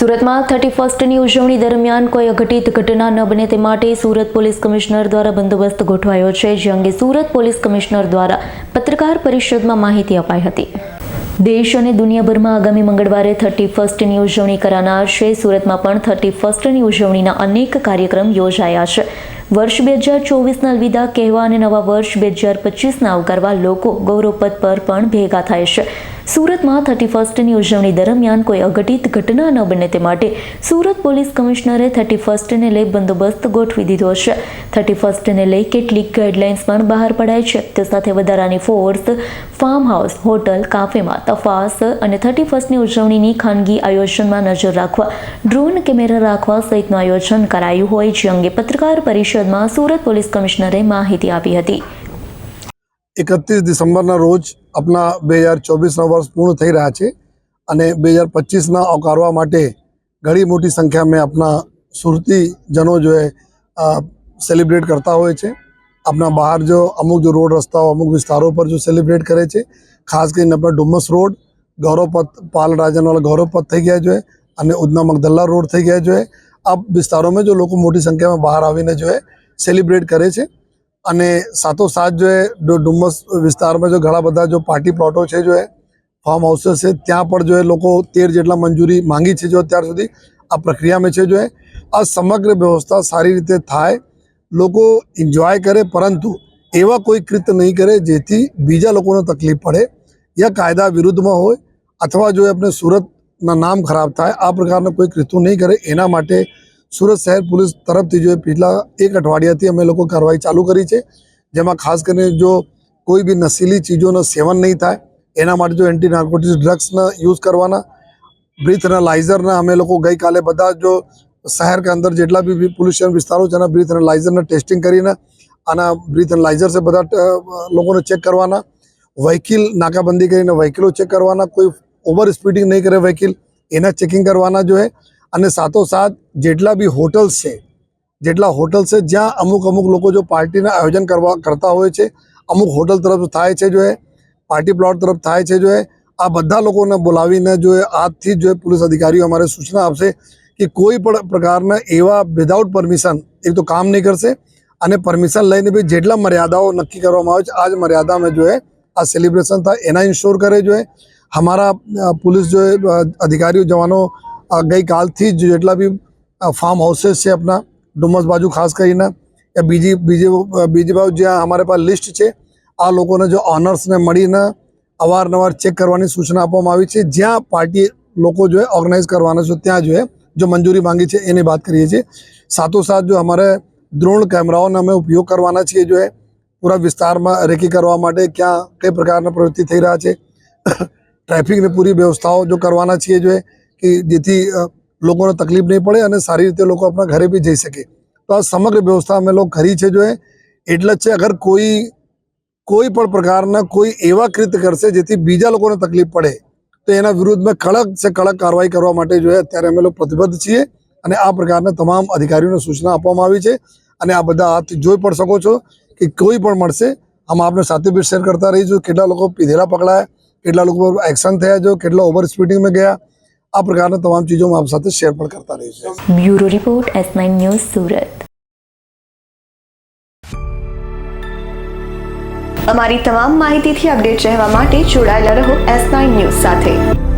સુરતમાં થર્ટી ફર્સ્ટની ઉજવણી દરમિયાન કોઈ અઘટિત ઘટના ન બને તે માટે સુરત પોલીસ કમિશનર દ્વારા બંદોબસ્ત ગોઠવાયો છે, જે અંગે સુરત પોલીસ કમિશનર દ્વારા પત્રકાર પરિષદમાં માહિતી અપાઈ હતી. દેશ અને દુનિયાભરમાં આગામી મંગળવારે થર્ટી ફર્સ્ટની ઉજવણી કરાનાર છે. સુરતમાં પણ થર્ટી ફર્સ્ટની ઉજવણીના અનેક કાર્યક્રમ યોજાયા છે. વર્ષ બે હજાર ચોવીસના અલવિદા કહેવા અને નવા વર્ષ બે હજાર પચીસના આવકારવા લોકો ગૌરવપદ પર પણ ભેગા થાય છે. સુરતમાં થર્ટી ફર્સ્ટની ઉજવણી દરમિયાન કોઈ અઘટિત ઘટના ન બને તે માટે સુરત પોલીસ કમિશનરે થર્ટી ફર્સ્ટને લઈ બંદોબસ્ત ગોઠવી દીધો છે. થર્ટી ફર્સ્ટને લઈ કેટલીક ગાઈડલાઇન્સ પણ બહાર પડાય છે. તે સાથે વધારાની ફોર્સ ફાર્મ હાઉસ હોટલ કાફેમાં તફાસ અને થર્ટી ફર્સ્ટની ઉજવણીની ખાનગી આયોજનમાં નજર રાખવા ડ્રોન કેમેરા રાખવા સહિતનું આયોજન કરાયું હોય, જે અંગે પત્રકાર પરિષદમાં સુરત પોલીસ કમિશનરે માહિતી આપી હતી. એકત્રીસ ડિસેમ્બરના રોજ આપણા બે હજાર ચોવીસના વર્ષ પૂર્ણ થઈ રહ્યા છે અને બે હજાર પચીસના આવકારવા માટે ઘણી મોટી સંખ્યામાં આપણા સુરતીજનો જો એ સેલિબ્રેટ કરતા હોય છે. આપણા બહાર જો અમુક જો રોડ રસ્તાઓ, અમુક વિસ્તારો પર જો સેલિબ્રેટ કરે છે. ખાસ કરીને આપણા ડુમસ રોડ, ગૌરવપથ, પાલ રાજાનવાલા ગૌરવપથ થઈ ગયા જોઈએ અને ઉધના મગદલ્લા રોડ થઈ ગયા જોઈએ આ વિસ્તારોમાં જો લોકો મોટી સંખ્યામાં બહાર આવીને જો સેલિબ્રેટ કરે છે. અને સાથોસાથ જો ડુમ્મસ વિસ્તારમાં જો ઘણા બધા જો પાર્ટી પ્લોટો છે, જો એ ફાર્મ હાઉસીસ છે, ત્યાં પણ જો એ લોકો તેર જેટલા મંજૂરી માંગી છે, જો અત્યાર સુધી આ પ્રક્રિયામાં છે, જો એ આ સમગ્ર વ્યવસ્થા સારી રીતે થાય, લોકો એન્જોય કરે, પરંતુ એવા કોઈ કૃત્ય નહીં કરે જેથી બીજા લોકોને તકલીફ પડે, યા કાયદા વિરુદ્ધમાં હોય, અથવા જો એ આપણે સુરતના નામ ખરાબ થાય, આ પ્રકારના કોઈ કૃત્યો નહીં કરે, એના માટે સુરત શહેર પોલીસ તરફથી જો પહેલાં એક અઠવાડિયાથી અમે લોકો કાર્યવાહી ચાલુ કરી છે, જેમાં ખાસ કરીને જો કોઈ બી નશીલી ચીજોનું સેવન નહીં થાય, એના માટે જો એન્ટી નાર્કોટિક્સ ડ્રગ્સના યુઝ કરવાના બ્રીથ એનાલાઇઝરના અમે લોકો ગઈકાલે બધા જો શહેર કે અંદર જેટલા બી પોલ્યુશન વિસ્તારો છે, એના બ્રીથ એનાલાઇઝરના ટેસ્ટિંગ કરીને આના બ્રીથ એનાલાઇઝર છે બધા લોકોને ચેક કરવાના, વ્હીકલ નાકાબંધી કરીને વ્હીકલો ચેક કરવાના, કોઈ ઓવર સ્પીડિંગ નહીં કરે વ્હીકલ, એના ચેકિંગ કરવાના જો હે અને સાથોસાથ જેટલા બી હોટલ્સ છે, જેટલા હોટલ્સ છે, જ્યાં અમુક અમુક લોકો જો પાર્ટીના આયોજન કરવા કરતા હોય છે, અમુક હોટલ તરફ થાય છે જો પાર્ટી પ્લોટ તરફ થાય છે જો આ બધા લોકોને બોલાવીને જો આજથી જો પોલીસ અધિકારીઓ અમારે સૂચના આપશે કે કોઈ પણ પ્રકારના એવા વિધાઉટ પરમિશન એક તો કામ નહીં કરશે અને પરમિશન લઈને બી જેટલા મર્યાદાઓ નક્કી કરવામાં આવે છે આ જ મર્યાદામાં જો આ સેલિબ્રેશન થાય એના ઇન્શ્યોર કરે જો અમારા પોલીસ જો અધિકારીઓ, જવાનો ગઈકાલથી જ જેટલા બી ફાર્મ હાઉસીસ છે આપણા ડુમસ બાજુ ખાસ કરીને, એ બીજી બીજી બીજી બાજુ જ્યાં અમારે પાસે લિસ્ટ છે, આ લોકોને જો ઓનર્સને મળીને અવારનવાર ચેક કરવાની સૂચના આપવામાં આવી છે. જ્યાં પાર્ટી લોકો જો ઓર્ગેનાઇઝ કરવાના છે, ત્યાં જોઈએ જો મંજૂરી માંગી છે, એની વાત કરીએ છીએ. સાથોસાથ જો અમારે દ્રોણ કેમેરાઓનો અમે ઉપયોગ કરવાના છીએ, જો પૂરા વિસ્તારમાં રેકી કરવા માટે ક્યાં, કઈ પ્રકારના પ્રવૃત્તિ થઈ રહ્યા છે. ટ્રાફિકની પૂરી વ્યવસ્થાઓ જો કરવાના છીએ, જો કે જેથી લોકોને તકલીફ નહીં પડે અને સારી રીતે લોકો આપણા ઘરે બી જઈ શકે. તો આ સમગ્ર વ્યવસ્થા અમે લોકો કરી છે જો એટલે જ છે, અગર કોઈ કોઈ પણ પ્રકારના કોઈ એવા કૃત્ય કરશે જેથી બીજા લોકોને તકલીફ પડે, તો એના વિરુદ્ધમાં કડક છે કડક કાર્યવાહી કરવા માટે જો અત્યારે અમે લોકો પ્રતિબદ્ધ છીએ અને આ પ્રકારના તમામ અધિકારીઓને સૂચના આપવામાં આવી છે. અને આ બધા હાથ જોઈ પણ શકો છો કે કોઈ પણ મળશે, આમાં આપણે સાથે બી શેર કરતા રહીશું. કેટલા લોકો પીધેલા પકડાયા, કેટલા લોકો એક્શન થયા જો, કેટલા ઓવર સ્પીડિંગમાં ગયા આ પ્રકારના તમામ ચીજો આપ સાથે શેર પણ કરતા રહીશું bureau report S news Surat અમારી તમામ માહિતીથી અપડેટ રહેવા માટે, જોડાયેલા રહો એસ ન્યૂઝ સાથે।